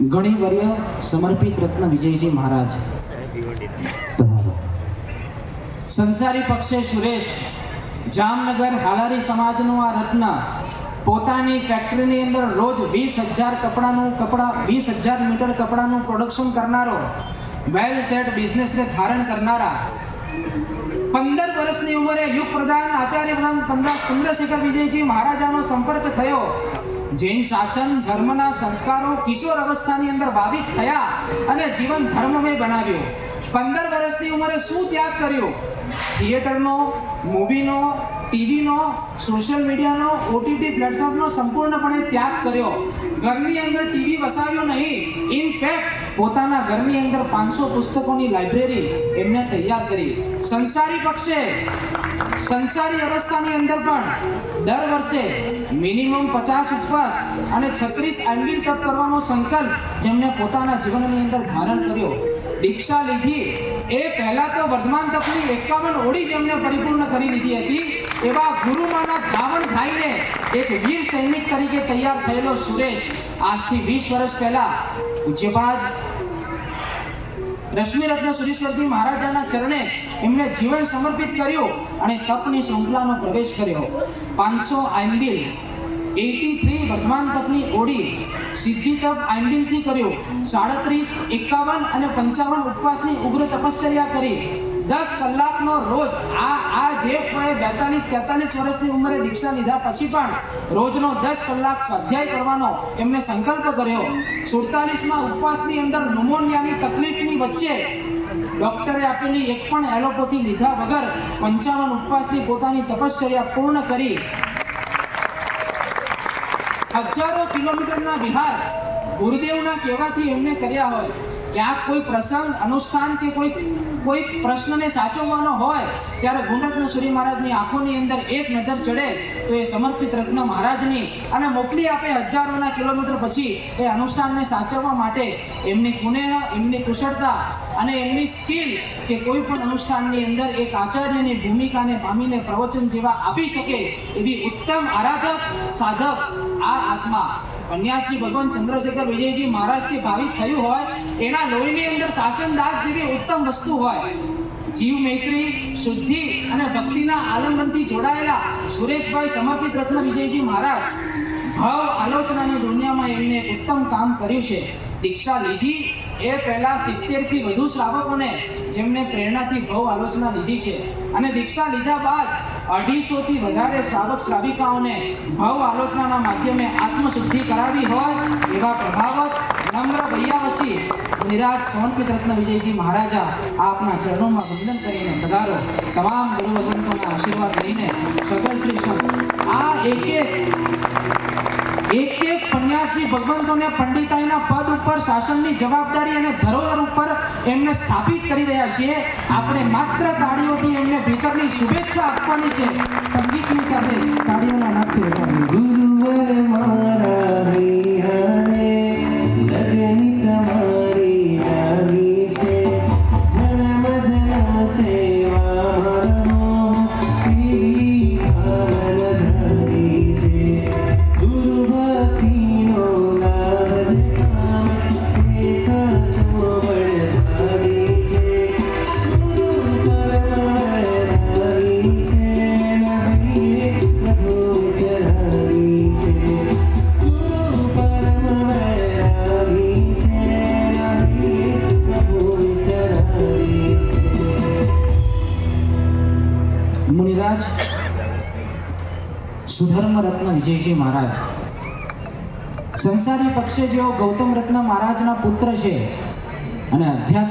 ગણિવર્ય સમર્પિત રત્ન વિજયજી મહારાજ. સંસારી પક્ષે સુરેશ, જામનગર હાલારી સમાજનું આ રત્ન પોતાની ફેક્ટરીની અંદર રોજ વીસ હજાર કપડાનું કપડા, વીસ હજાર મીટર કપડાનું પ્રોડક્શન કરનારો વેલ સેટ બિઝનેસને ધારણ કરનારા, પંદર વર્ષની ઉંમરે યુગ પ્રધાન આચાર્ય પ્રધાન પંદર ચંદ્રશેખર વિજયજી મહારાજાનો સંપર્ક થયો. જૈન શાસન ધર્મના સંસ્કારો કિશોર અવસ્થાની અંદર બાધિત થયા અને જીવન ધર્મમય બનાવ્યો. પંદર વર્ષની ઉંમરે શું ત્યાગ કર્યો? થિયેટરનો, મૂવીનો, ટીવીનો, સોશિયલ મીડિયાનો, ઓટીટી પ્લેટફોર્મનો સંપૂર્ણપણે ત્યાગ કર્યો. ઘરની અંદર ટીવી વસાવ્યો નહીં. ઇનફેક્ટ પોતાના ઘરની અંદર પાંચસો પુસ્તકોની લાઇબ્રેરી એમને તૈયાર કરી. સંસારી પક્ષે, સંસારી અવસ્થાની અંદર પણ દર વર્ષે મિનિમમ પચાસ ઉપવાસ અને છત્રીસ એમ્બિલ તપ કરવાનો સંકલ્પ જેમને પોતાના જીવનની અંદર ધારણ કર્યો. દીક્ષા લીધી. એ પહેલા તો વર્ધમાન તપની એકાવન ઓળી જેમને પરિપૂર્ણ કરી લીધી હતી. એવા ગુરુમાના ધાવણ ખાઈને એક વીર સૈનિક તરીકે તૈયાર થયેલો સુરેશ આજથી વીસ વર્ષ પહેલા પૂજ્યપાદ રશ્મિરત્ન સુરેશ્વરજી મહારાજાના ચરણે એમને જીવન સમર્પિત કર્યું અને તપની શૃંખલાનો પ્રવેશ કર્યો. પાંચસો આઈમ્બિલ એટી થ્રી વર્તમાન તપની ઓડી સિદ્ધિ તપ આઈમ્બિલથી કર્યો. સાડત્રીસ, એકાવન અને પંચાવન ઉપવાસની ઉગ્ર તપશ્ચર્યા કરી. દસ કલાકનો રોજ આ આ જે બેતાલીસ, તેતાલીસ વર્ષની ઉંમરે દીક્ષા લીધા પછી પણ રોજનો દસ કલાક સ્વાધ્યાય કરવાનો એમને સંકલ્પ કર્યો. સુડતાલીસમાં ઉપવાસની અંદર ન્યુમોનિયાની તકલીફની વચ્ચે ડોક્ટરે આપેલી એક પણ એલોપેથી લીધા વગર પંચાવન ઉપવાસની પોતાની તપશ્ચર્યા પૂર્ણ કરી. હજારો કિલોમીટરના વિહાર ગુરુદેવના કહેવાથી એમને કર્યા હોય. ક્યાંક કોઈ પ્રસંગ, અનુષ્ઠાન કે કોઈ કોઈ પ્રશ્નને સાચવવાનો હોય, ત્યારે ગુંડકને સૂર્ય મહારાજની આંખોની અંદર એક નજર ચડે, તો એ સમર્પિત રત્ન મહારાજની અને મોકલી આપે હજારોના કિલોમીટર પછી એ અનુષ્ઠાનને સાચવવા માટે. એમની કુનેહ, એમની કુશળતા અને એમની સ્કિલ કે કોઈ પણ અનુષ્ઠાનની અંદર એક આચાર્યની ભૂમિકાને પામીને પ્રવચન જેવા આપી શકે એવી ઉત્તમ આરાધક, સાધક આ આત્મા. કન્યાશ્રી ભગવાન ચંદ્રશેખર વિજયજી મહારાજથી ભાવિત થયું હોય, એના લોહીની અંદર શાસનદાસ જેવી ઉત્તમ વસ્તુ હોય. જીવ મૈત્રી, શુદ્ધિ અને ભક્તિના આલંબનથી જોડાયેલા સુરેશભાઈ સમર્પિત રત્ન વિજયજી મહારાજ ભાવ આલોચનાની દુનિયામાં એમને ઉત્તમ કામ કર્યું છે. દીક્ષા લીધી, એ પહેલા સિત્તેરથી વધુ શ્રાવકોને જેમને પ્રેરણાથી ભવ આલોચના લીધી છે. અને દીક્ષા લીધા બાદ અઢીસો થી વધારે શ્રાવક શ્રાવિકાઓને ભાવ આલોચનાના માધ્યમે આત્મશુદ્ધિ કરાવી હોય એવા પ્રભાવક નમ્ર ભૈયા વચ્ચે નિરાજ સોનપિત રત્ન વિજયજી મહારાજા આપના ચરણોમાં વંદન કરીને પધારો. તમામ ગુરુ ભગવંતોના આશીર્વાદ લઈને સકલ શ્રી. આ એક એક એક એક પન્યાસી ભગવંતોને પંડિતાઈના પદ ઉપર શાસનની જવાબદારી અને ધરોહર ઉપર એમને સ્થાપિત કરી રહ્યા છીએ. આપણે માત્ર તાળીઓથી એમને ભીતરની શુભેચ્છા આપવાની છે. સંગીતની સાથે તાળીઓના નાદથી વધારવી ગુરુવર મારા મુનિરાજ સુધર્મ રત્ન વિજયજી મહારાજ. સંસારી પક્ષે જેઓ ગૌતમ રત્ન મહારાજના પુત્ર છે અને અધ્યાત્મ